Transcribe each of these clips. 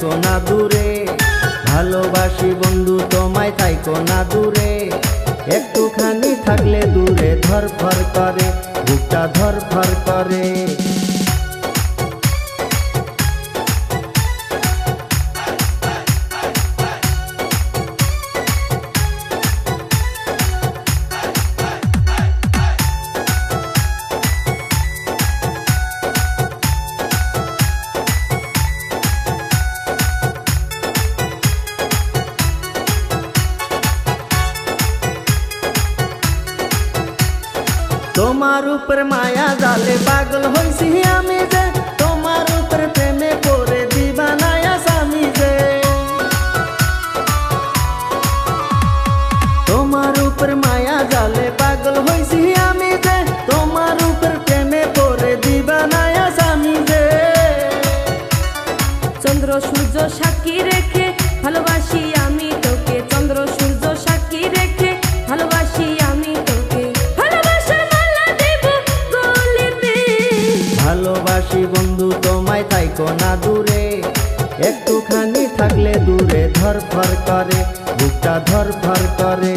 থাইকো না দূরে। ভালোবাসি বন্ধু, তোমায় থাইকো না দূরে। একটুখানি থাকলে দূরে ধর ধরফর করে। তোমার উপর মায়া জালে পাগল হইছি আমি যে, তোমার উপর প্রেমে পড়ে দিবানায়া স্বামী যে। তোমার উপর মায়া জালে পাগল হইছি আমি যে, তোমার উপর প্রেমে পড়ে দিবানায়া স্বামী যে। চন্দ্র, সূর্য সাক্ষী ভালোবাসি বন্ধু তোমায় তাই না দূরে। একটুখানি থাকলে দূরে ধরফর করে বুকটা ধরফর করে।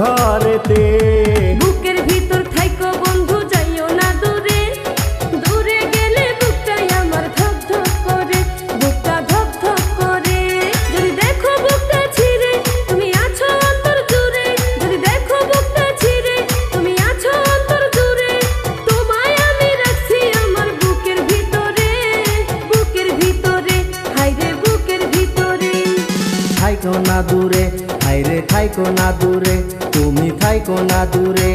ঘরেতে। বুকের ভিতর থাইকো বন্ধু যাইও না দূরে। দূরে গেলে বুকটাই আমার ধক ধক করে বুকটা ধক ধক করে। যদি দেখো বুকটা ছিঁড়ে তুমি আছো অন্তর জুড়ে। যদি দেখো বুকটা ছিঁড়ে তুমি আছো অন্তর জুড়ে। তোমায় আমি রাখছি আমার বুকের ভিতরে বুকের ভিতরে। হাইরে বুকের ভিতরে। থাইকো না দূরে। থাইকো না দূরে তুমি থাইকো না দূরে।